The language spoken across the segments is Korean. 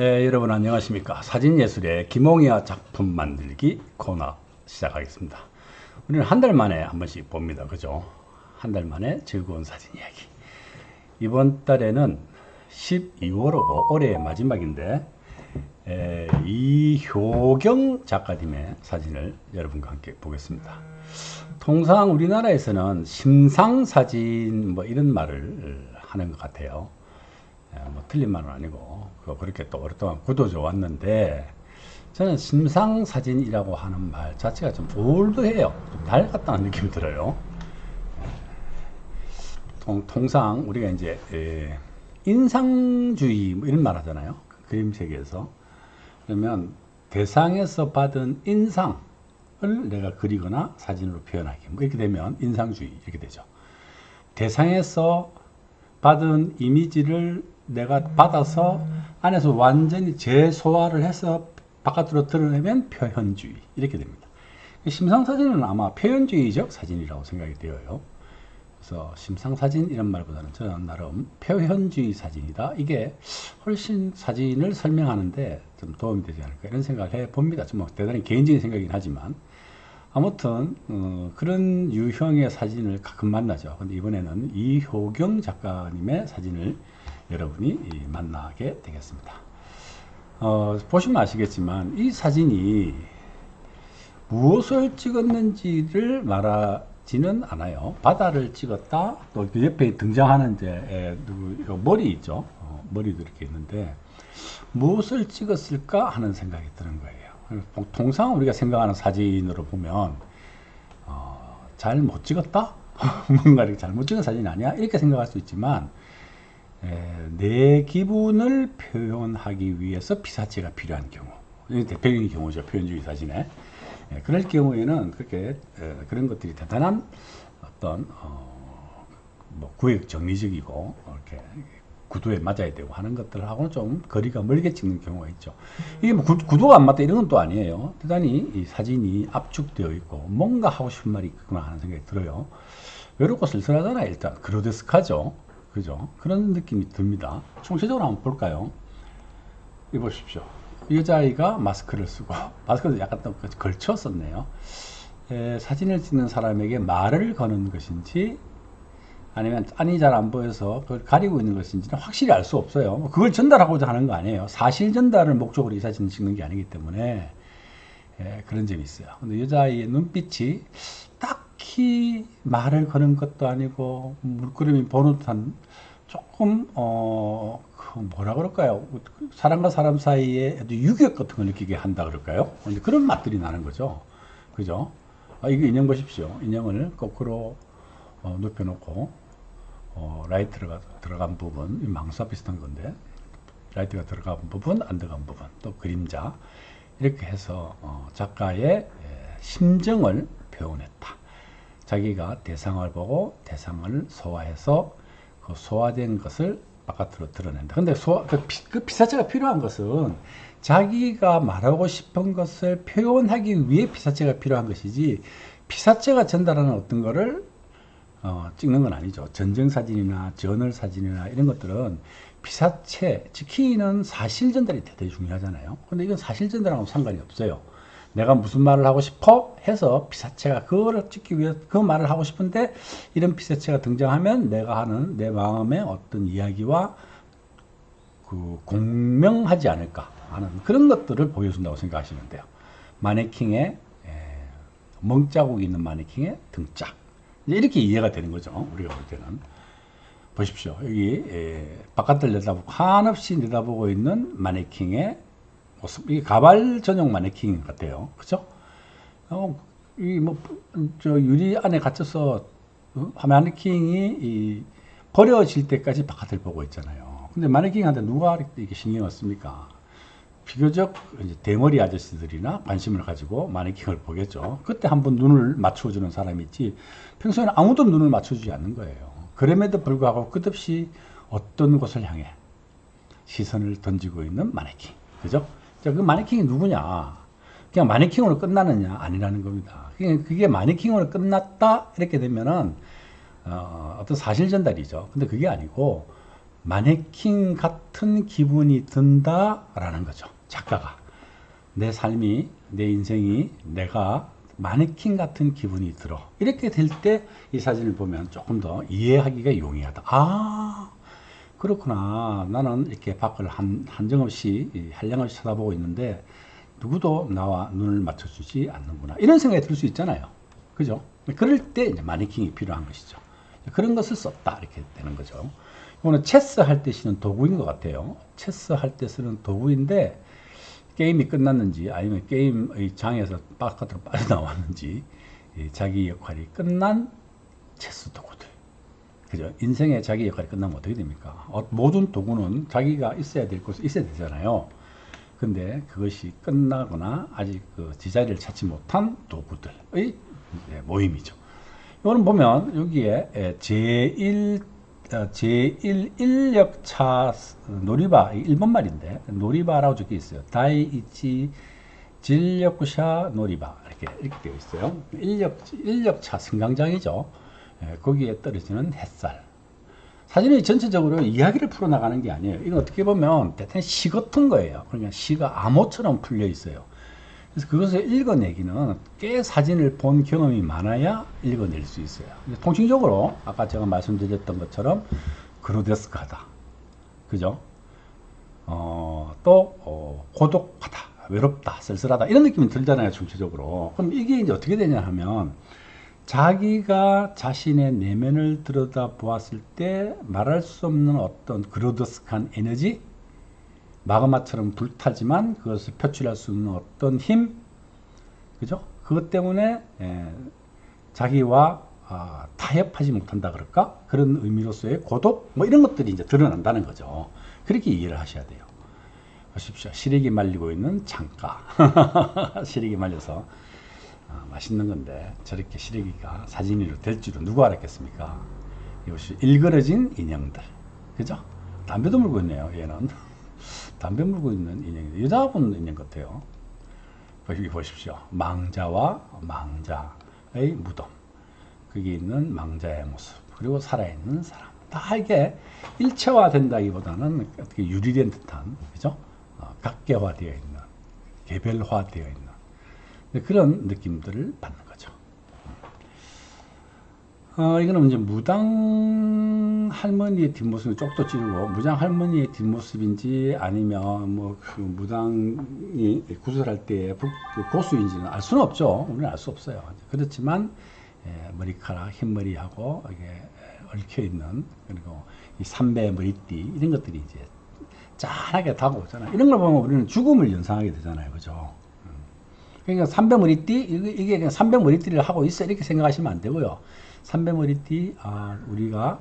예, 여러분 안녕하십니까. 사진예술의 김홍이와 작품 만들기 코너 시작하겠습니다. 우리는 한 달 만에 한 번씩 봅니다. 그죠? 한 달 만에 즐거운 사진 이야기. 이번 달에는 12월이고 올해의 마지막인데 에, 이효경 작가님의 사진을 여러분과 함께 보겠습니다. 통상 우리나라에서는 심상사진 뭐 이런 말을 하는 것 같아요. 예, 뭐 틀린 말은 아니고 그 그렇게 또 오랫동안 굳어져 왔는데 저는 심상 사진이라고 하는 말 자체가 좀 올드해요. 좀 낡았다는 느낌이 들어요. 통, 통상 우리가 이제 에, 인상주의 뭐 이런 말 하잖아요. 그림 세계에서 그러면 대상에서 받은 인상을 내가 그리거나 사진으로 표현하기 뭐 이렇게 되면 인상주의 이렇게 되죠. 대상에서 받은 이미지를 내가 받아서 안에서 완전히 재소화를 해서 바깥으로 드러내면 표현주의 이렇게 됩니다. 심상사진은 아마 표현주의적 사진이라고 생각이 되어요. 그래서 심상사진 이런 말보다는 저는 나름 표현주의 사진이다. 이게 훨씬 사진을 설명하는데 좀 도움이 되지 않을까 이런 생각을 해 봅니다. 좀뭐 대단히 개인적인 생각이긴 하지만 아무튼 어, 그런 유형의 사진을 가끔 만나죠. 근데 이번에는 이효경 작가님의 사진을 여러분이 이, 만나게 되겠습니다. 어, 보시면 아시겠지만 이 사진이 무엇을 찍었는지를 말하지는 않아요. 바다를 찍었다. 또 그 옆에 등장하는 이제 에, 누구 머리 있죠. 어, 머리도 이렇게 있는데 무엇을 찍었을까 하는 생각이 드는 거예요. 통- 통상 우리가 생각하는 사진으로 보면 어, 잘못 찍었다? 뭔가 이렇게 잘못 찍은 사진이 아니야? 이렇게 생각할 수 있지만 에, 내 기분을 표현하기 위해서 피사체가 필요한 경우 대표적인 경우죠 표현주의 사진에 에, 그럴 경우에는 그렇게 에, 그런 것들이 대단한 어떤 어, 뭐 구획 정리적이고 이렇게 구도에 맞아야 되고 하는 것들하고는 좀 거리가 멀게 찍는 경우가 있죠. 이게 뭐 구, 구도가 안 맞다 이런 건 또 아니에요. 대단히 이 사진이 압축되어 있고 뭔가 하고 싶은 말이 있구나 하는 생각이 들어요. 외롭고 쓸쓸하잖아요. 일단 그로데스카죠. 그죠? 그런 느낌이 듭니다. 총체적으로 한번 볼까요? 이 보십시오. 여자아이가 마스크를 쓰고 마스크도 약간 또 걸쳤었네요. 에, 사진을 찍는 사람에게 말을 거는 것인지 아니면 안이 잘 안 보여서 그걸 가리고 있는 것인지는 확실히 알 수 없어요. 뭐 그걸 전달하고자 하는 거 아니에요. 사실 전달을 목적으로 이 사진을 찍는 게 아니기 때문에 예, 그런 점이 있어요. 근데 여자아이의 눈빛이 딱 히 말을 거는 것도 아니고 물끄러미 보는 듯한 조금 어, 그 뭐라 그럴까요? 사람과 사람 사이에 유격 같은 걸 느끼게 한다 그럴까요? 그런 맛들이 나는 거죠. 그죠? 아, 이거 인형 보십시오. 인형을 거꾸로 어, 눕혀놓고 어, 라이트가 들어간 부분, 이 망사 비슷한 건데 라이트가 들어간 부분, 안 들어간 부분, 또 그림자 이렇게 해서 어, 작가의 예, 심정을 표현했다. 자기가 대상을 보고 대상을 소화해서 그 소화된 것을 바깥으로 드러낸다. 근데 소화, 그, 피, 그 피사체가 필요한 것은 자기가 말하고 싶은 것을 표현하기 위해 피사체가 필요한 것이지 피사체가 전달하는 어떤 거를 어, 찍는 건 아니죠. 전쟁 사진이나 저널 사진이나 이런 것들은 피사체, 지키는 사실 전달이 대단히 중요하잖아요. 근데 이건 사실 전달하고 상관이 없어요. 내가 무슨 말을 하고 싶어 해서 피사체가 그거를 찍기 위해 그 말을 하고 싶은데 이런 피사체가 등장하면 내가 하는 내 마음의 어떤 이야기와 그 공명하지 않을까 하는 그런 것들을 보여준다고 생각하시면 돼요. 마네킹의 에, 멍자국 있는 마네킹의 등짝 이렇게 이해가 되는 거죠. 우리가 볼 때는 보십시오. 여기 에, 바깥을 내다보고 한없이 내다보고 있는 마네킹의. 이게 가발 전용 마네킹 같아요. 그죠? 어, 이뭐 저 유리 안에 갇혀서 어? 마네킹이 이 버려질 때까지 바깥을 보고 있잖아요. 근데 마네킹한테 누가 이렇게 신경을 씁니까? 비교적 대머리 아저씨들이나 관심을 가지고 마네킹을 보겠죠. 그때 한번 눈을 맞춰주는 사람이 있지 평소에는 아무도 눈을 맞춰주지 않는 거예요. 그럼에도 불구하고 끝없이 어떤 곳을 향해 시선을 던지고 있는 마네킹. 그죠? 자, 그 마네킹이 누구냐? 그냥 마네킹으로 끝나느냐? 아니라는 겁니다. 그게, 마네킹으로 끝났다? 이렇게 되면은, 어, 어떤 사실 전달이죠. 근데 그게 아니고, 마네킹 같은 기분이 든다라는 거죠. 작가가 내 삶이 내 인생이 내가 마네킹 같은 기분이 들어 이렇게 될 때 이 사진을 보면 조금 더 이해하기가 용이하다. 아 그렇구나. 나는 이렇게 밖을 한, 한정없이 이 한량없이 쳐다보고 있는데 누구도 나와 눈을 맞춰주지 않는구나. 이런 생각이 들 수 있잖아요. 그죠? 그럴 때 이제 마네킹이 필요한 것이죠. 그런 것을 썼다. 이렇게 되는 거죠. 이거는 체스 할 때 쓰는 도구인 것 같아요. 체스 할 때 쓰는 도구인데 게임이 끝났는지 아니면 게임의 장에서 바깥으로 빠져나왔는지 자기 역할이 끝난 체스 도구들. 그죠? 인생의 자기 역할이 끝나면 어떻게 됩니까? 어, 모든 도구는 자기가 있어야 될 곳에 있어야 되잖아요. 근데 그것이 끝나거나 아직 그 제자리를 찾지 못한 도구들의 모임이죠. 이거는 보면 여기에 제1 제1 인력차 놀이바 일본 말인데 놀이바라고 적혀 있어요. 다이이치 진력구샤 놀이바 이렇게 이렇게 되어 있어요. 인력 인력차 승강장이죠. 거기에 떨어지는 햇살. 사진이 전체적으로 이야기를 풀어나가는 게 아니에요. 이건 어떻게 보면 대단히 시 같은 거예요. 그러니까 시가 암호처럼 풀려 있어요. 그래서 그것을 읽어내기는 꽤 사진을 본 경험이 많아야 읽어낼 수 있어요. 통칭적으로 아까 제가 말씀드렸던 것처럼 그로데스크하다. 그죠? 어, 또 어, 고독하다, 외롭다, 쓸쓸하다 이런 느낌이 들잖아요. 전체적으로. 그럼 이게 이제 어떻게 되냐 하면 자기가 자신의 내면을 들여다 보았을 때 말할 수 없는 어떤 그로드스크한 에너지 마그마처럼 불타지만 그것을 표출할 수 있는 어떤 힘, 그죠? 그것 때문에 에, 자기와 아, 타협하지 못한다 그럴까? 그런 의미로서의 고독, 뭐 이런 것들이 이제 드러난다는 거죠. 그렇게 이해를 하셔야 돼요. 보십시오. 시래기 말리고 있는 창가. 시래기 말려서 아, 맛있는 건데 저렇게 시래기가 사진으로 될 줄은 누가 알았겠습니까? 이것이 일그러진 인형들. 그죠? 담배도 물고 있네요, 얘는. 담배 물고 있는 인형이 여자분 인형 같아요. 여기 보십시오. 망자와 망자의 무덤. 거기 있는 망자의 모습. 그리고 살아있는 사람. 다 이게 일체화 된다기보다는 어떻게 유리된 듯한, 그죠? 어, 각계화되어 있는, 개별화되어 있는 그런 느낌들을 받는 거죠. 어, 이거는 이제 무당 할머니의 뒷모습이 쪽도 찌르고 무당 할머니의 뒷모습인지 아니면 뭐 그 무당이 구슬할 때의 그 고수인지는 알 수는 없죠. 우리는 알 수 없어요. 그렇지만 예, 머리카락, 흰머리하고 이게 얽혀 있는 그리고 이 삼배 머리띠 이런 것들이 이제 짠하게 다가오잖아요. 이런 걸 보면 우리는 죽음을 연상하게 되잖아요. 그죠? 음. 그러니까 삼배 머리띠 이게 그냥 삼배 머리띠를 하고 있어 이렇게 생각하시면 안 되고요. 삼배 머리띠 아 우리가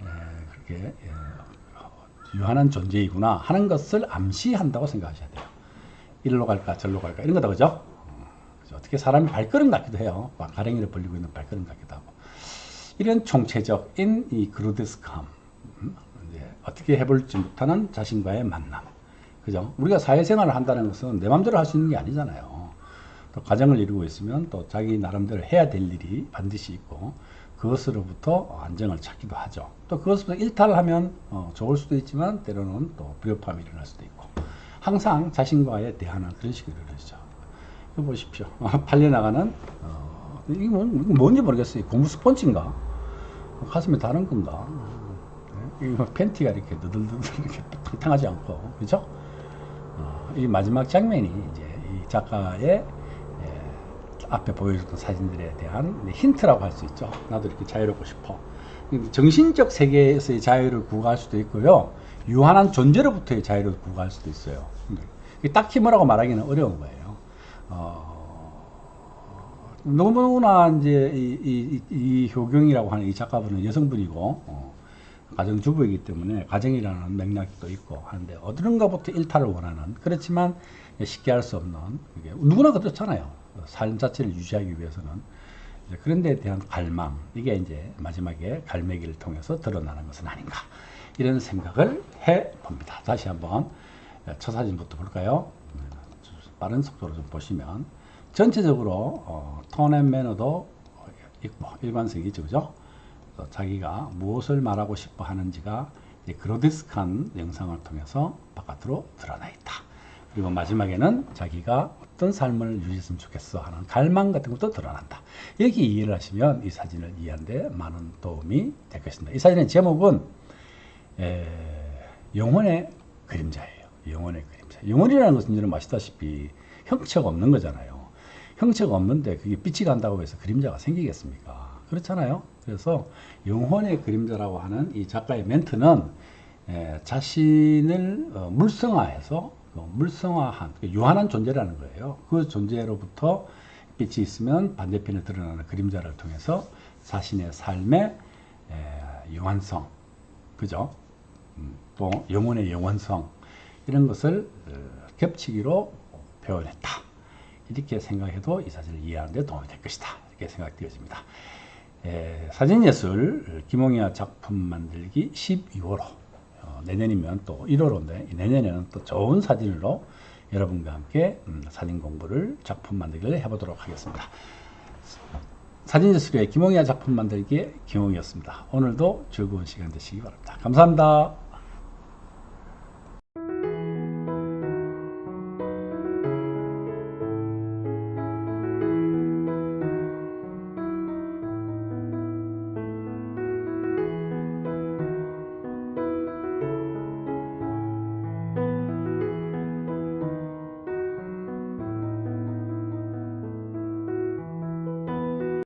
에, 에, 그렇게 에, 유한한 존재이구나 하는 것을 암시한다고 생각하셔야 돼요. 이리로 갈까 저리로 갈까 이런 거다 그죠? 어떻게 사람이 발걸음 같기도 해요. 가랭이를 벌리고 있는 발걸음 같기도 하고. 이런 총체적인 이 그루드스감, 음, 어떻게 해볼지 못하는 자신과의 만남. 그죠? 우리가 사회생활을 한다는 것은 내 마음대로 할 수 있는 게 아니잖아요. 또 가정을 이루고 있으면 또 자기 나름대로 해야 될 일이 반드시 있고 그것으로부터 안정을 찾기도 하죠. 또 그것부터 일탈하면 어, 좋을 수도 있지만 때로는 또 불협화음이 일어날 수도 있고 항상 자신과의 대화는 그런 식으로 이루어지죠. 이거 보십시오. 팔려나가는 어, 이게 뭔지 모르겠어요. 고무 스펀지인가? 가슴에 다른 건가? 네? 이거 팬티가 이렇게 너들너들 이렇게 탕탕하지 않고, 그죠? 어, 이 마지막 장면이 이제 이 작가의 예, 앞에 보여줬던 사진들에 대한 힌트라고 할 수 있죠. 나도 이렇게 자유롭고 싶어. 정신적 세계에서의 자유를 구가할 수도 있고요. 유한한 존재로부터의 자유를 구가할 수도 있어요. 딱히 뭐라고 말하기는 어려운 거예요. 어, 너무나 이제 이, 이, 이, 효경이라고 하는 이 작가분은 여성분이고 어, 가정주부이기 때문에 가정이라는 맥락도 있고 하는데 어디론가부터 일탈을 원하는 그렇지만 쉽게 할 수 없는 그게 누구나 그렇잖아요. 삶 자체를 유지하기 위해서는 그런 데에 대한 갈망 이게 이제 마지막에 갈매기를 통해서 드러나는 것은 아닌가 이런 생각을 해 봅니다. 다시 한번 첫 사진부터 볼까요? 빠른 속도로 좀 보시면 전체적으로 어, 톤 앤 매너도 있고 일관성이 있죠 그죠 자기가 무엇을 말하고 싶어 하는지가 이 그로데스크한 영상을 통해서 바깥으로 드러나 있다. 그리고 마지막에는 자기가 어떤 삶을 유지했으면 좋겠어 하는 갈망 같은 것도 드러난다. 여기 이해를 하시면 이 사진을 이해하는데 많은 도움이 될 것입니다. 이 사진의 제목은 에, 영혼의 그림자예요. 영혼의 그림자. 영혼이라는 것은 여러분 아시다시피 형체가 없는 거잖아요. 형체가 없는데 그게 빛이 간다고 해서 그림자가 생기겠습니까? 그렇잖아요. 그래서 영혼의 그림자라고 하는 이 작가의 멘트는 에, 자신을 어, 물성화해서 그 물성화한 그 유한한 존재라는 거예요. 그 존재로부터 빛이 있으면 반대편에 드러나는 그림자를 통해서 자신의 삶의 에, 영환성, 그죠? 음, 또 영혼의 영원성 이런 것을 어, 겹치기로 표현했다. 이렇게 생각해도 이 사진을 이해하는 데 도움이 될 것이다. 이렇게 생각되어집니다. 에, 사진예술 김홍야 작품 만들기 12호로 어, 내년이면 또 1호로인데 내년에는 또 좋은 사진으로 여러분과 함께 음, 사진 공부를 작품 만들기를 해보도록 하겠습니다. 사진예술의 김홍야 작품 만들기의 김홍이었습니다. 오늘도 즐거운 시간 되시기 바랍니다. 감사합니다.